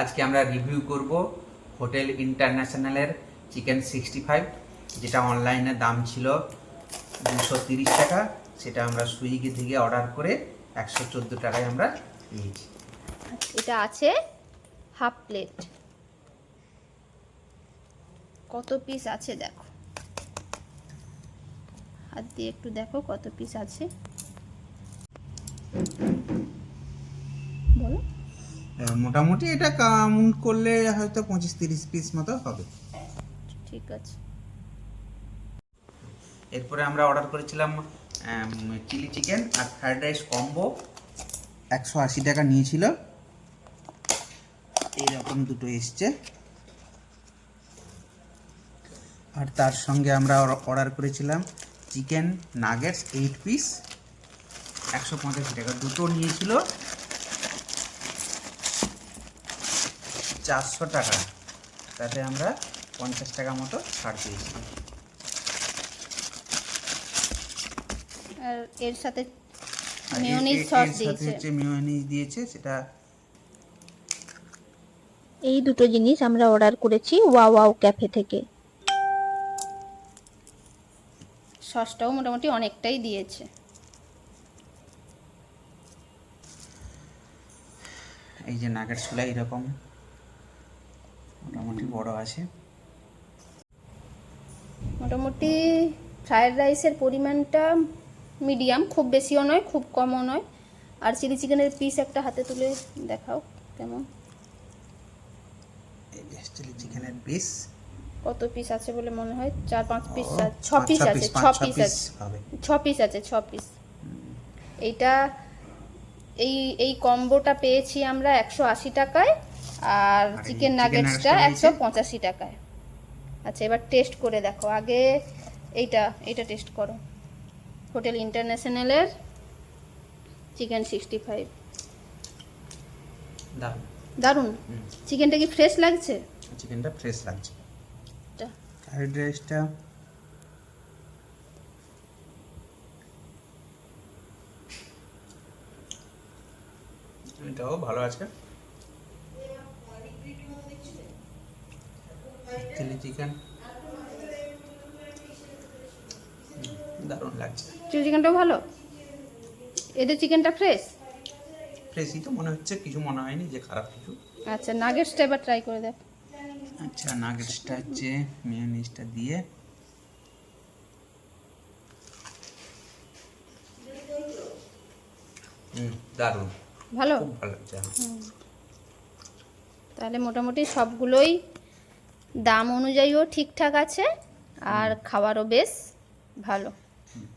আজকে আমরা রিভিউ করব হোটেল ইন্টারন্যাশনালের চিকেন সিক্সটি ফাইভ যেটা অনলাইনে দাম ছিল দুশো তিরিশ টাকা। সেটা আমরা সুইগি থেকে অর্ডার করে একশো চোদ্দ টাকায় আমরা পেয়েছি এটা আছে হাফ প্লেট। কত পিস আছে দেখো। হাত দিয়ে একটু দেখো কত পিস আছে। মোটামুটি এটা কাউন্ট করলে হয়তো পঁচিশ তিরিশ পিস মতো হবে। ঠিক আছে। এরপরে আমরা অর্ডার করেছিলাম চিলি চিকেন আর ফ্রাইড রাইস কম্বো একশো আশি টাকা নিয়েছিল। এইরকম দুটো এসছে। আর তার সঙ্গে আমরা অর্ডার করেছিলাম চিকেন নাগেটস এইট পিস একশো পঁচাশি টাকা দুটো নিয়েছিল। চারশো টাকা। তাতে আমরা পঞ্চাশ টাকা মতো ছাড় পেয়েছি আর এর সাথে মেয়োনিজ সস দিয়েছে। হচ্ছে মেয়োনিজ দিয়েছে সেটা এই দুটো জিনিস আমরা অর্ডার করেছি ওয়া ওয়াও ক্যাফে থেকে। সসটাও মোটামুটি অনেকটাই দিয়েছে। এই যে নাগেটসগুলো এইরকম মোটামুটি বড় আছে। মোটামুটি ফ্রায়েড রাইসের পরিমাণটা মিডিয়াম খুব বেশিও নয় খুব কমও নয়। আর চিলি চিকেনের পিস একটা হাতে তুলে দেখাও কেমন। চিলি চিকেনের পিস। কত পিস আছে বলে মনে হয়? চার পাঁচ পিস ছ পিস আছে ছ পিস আছে। ছ পিস আছে ছ পিস। এইটা এই এই কম্বোটা পেয়েছি আমরা একশো আশি টাকায়। আর চিকেন নাগেটসটা একশো পঁচাশি টাকায়। আচ্ছা এবার টেস্ট করে দেখো। আগে এইটা এইটা টেস্ট করো। হোটেল ইন্টারন্যাশনালের চিকেন সিক্সটি ফাইভ দারুণ? চিকেনটা কি ফ্রেশ লাগছে? চিকেনটা ফ্রেশ লাগছে। ফ্রাইড রাইসটা এটাও ভালো আছে। চিলি চিকেন দারুণ লাগছে। চিলি চিকেনটাও ভালো? এদের চিকেনটা ফ্রেশ ফ্রেশই তো মনে হচ্ছে কিছু মনে হয়নি যে খারাপ কিছু। আচ্ছা নাগেটসটা এবার ট্রাই করে দেখ। আচ্ছা নাগেটসটা হচ্ছে মেয়োনিজটা দিয়ে। হুম দারুণ। ভালো? খুব ভালো তাহলে মোটামুটি সবগুলোই দাম অনুযায়ীও ঠিকঠাক আছে আর খাবারও বেশ ভালো।